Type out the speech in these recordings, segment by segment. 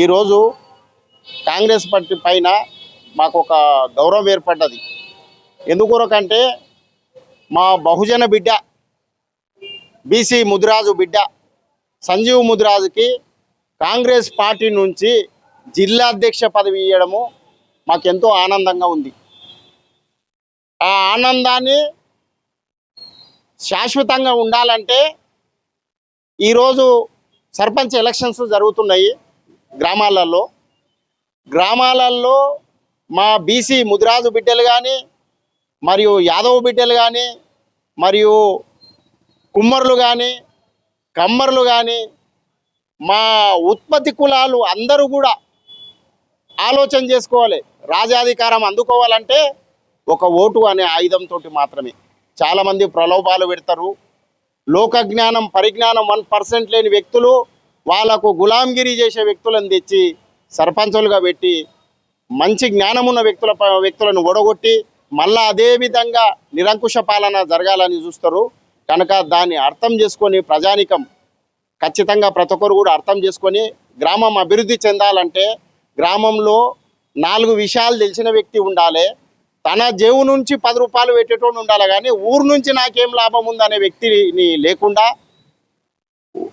ఈరోజు కాంగ్రెస్ పార్టీ పైన మాకు ఒక గౌరవం ఏర్పడ్డది. ఎందుకొరకంటే మా బహుజన బిడ్డ బీసీ ముదిరాజు బిడ్డ సంజీవ్ ముదిరాజుకి కాంగ్రెస్ పార్టీ నుంచి జిల్లా అధ్యక్ష పదవి ఇవ్వడము మాకెంతో ఆనందంగా ఉంది. ఆ ఆనందాన్ని శాశ్వతంగా ఉండాలంటే ఈరోజు సర్పంచ్ ఎలక్షన్స్ జరుగుతున్నాయి. గ్రామాలలో గ్రామాలలో మా బీసీ ముదిరాజు బిడ్డలు కానీ మరియు యాదవ్ బిడ్డలు కానీ మరియు కుమ్మరులు కానీ కమ్మరులు కానీ మా ఉత్పత్తి కులాలు అందరూ కూడా ఆలోచన చేసుకోవాలి. రాజాధికారం అందుకోవాలంటే ఒక ఓటు అనే ఆయుధంతో మాత్రమే. చాలామంది ప్రలోభాలు పెడతారు. లోక జ్ఞానం పరిజ్ఞానం వన్ పర్సెంట్ లేని వ్యక్తులు వాళ్ళకు గులాంగిరి చేసే వ్యక్తులను తెచ్చి సర్పంచులుగా పెట్టి మంచి జ్ఞానం ఉన్న వ్యక్తుల వ్యక్తులను ఓడగొట్టి మళ్ళా అదే విధంగా నిరంకుశ పాలన జరగాలని చూస్తారు. కనుక దాన్ని అర్థం చేసుకొని ప్రజానికం ఖచ్చితంగా ప్రతి ఒక్కరు కూడా అర్థం చేసుకొని గ్రామం అభివృద్ధి చెందాలంటే గ్రామంలో నాలుగు విషయాలు తెలిసిన వ్యక్తి ఉండాలి. తన జేవు నుంచి పది రూపాయలు పెట్టేటోడు ఉండాలి కానీ ఊరు నుంచి నాకేం లాభం ఉందనే వ్యక్తిని లేకుండా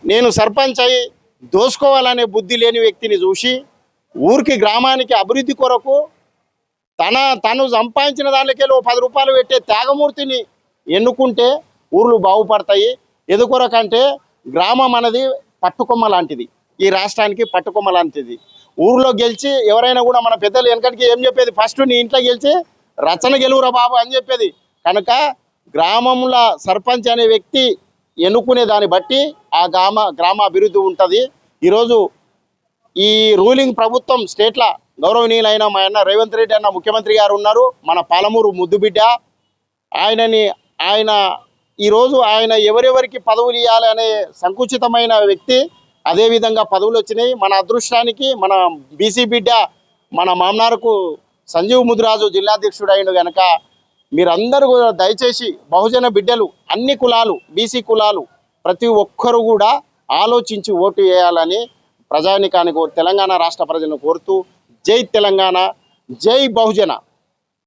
నేను సర్పంచ్ అయి దోసుకోవాలనే బుద్ధి లేని వ్యక్తిని చూసి ఊరికి గ్రామానికి అభివృద్ధి కొరకు తన తను సంపాదించిన దానికెళ్ళి ఓ పది రూపాయలు పెట్టే త్యాగమూర్తిని ఎన్నుకుంటే ఊర్లు బాగుపడతాయి. ఎదుకొరకంటే గ్రామం అనేది పట్టుకొమ్మ లాంటిది. ఈ రాష్ట్రానికి పట్టుకొమ్మ లాంటిది. ఊర్లో గెలిచి ఎవరైనా కూడా మన పెద్దలు వెనకటికి ఏం చెప్పేది? ఫస్ట్ నీ ఇంట్లో గెలిచి రచన గెలువురా బాబు అని చెప్పేది. కనుక గ్రామంలో సర్పంచ్ అనే వ్యక్తి ఎన్నుకునే దాన్ని బట్టి ఆ గ్రామ గ్రామ అభివృద్ధి ఉంటుంది. ఈరోజు ఈ రూలింగ్ ప్రభుత్వం స్టేట్ల గౌరవనీయులైన మా అన్న రేవంత్ రెడ్డి అన్న ముఖ్యమంత్రి గారు ఉన్నారు. మన పాలమూరు ముద్దుబిడ్డ. ఆయనని ఆయన ఈరోజు ఆయన ఎవరెవరికి పదవులు ఇవ్వాలి అనే సంకుచితమైన వ్యక్తి అదేవిధంగా పదవులు వచ్చినాయి. మన అదృష్టానికి మన బీసీ బిడ్డ మన మామనారుకు సంజీవ్ ముదిరాజు జిల్లాధ్యక్షుడు అయిన గనక మీరందరూ కూడా దయచేసి బహుజన బిడ్డలు అన్ని కులాలు బీసీ కులాలు ప్రతి ఒక్కరూ కూడా ఆలోచించి ఓటు వేయాలని ప్రజానికానికి తెలంగాణ రాష్ట్ర ప్రజలను కోరుతూ జై తెలంగాణ జై బహుజన.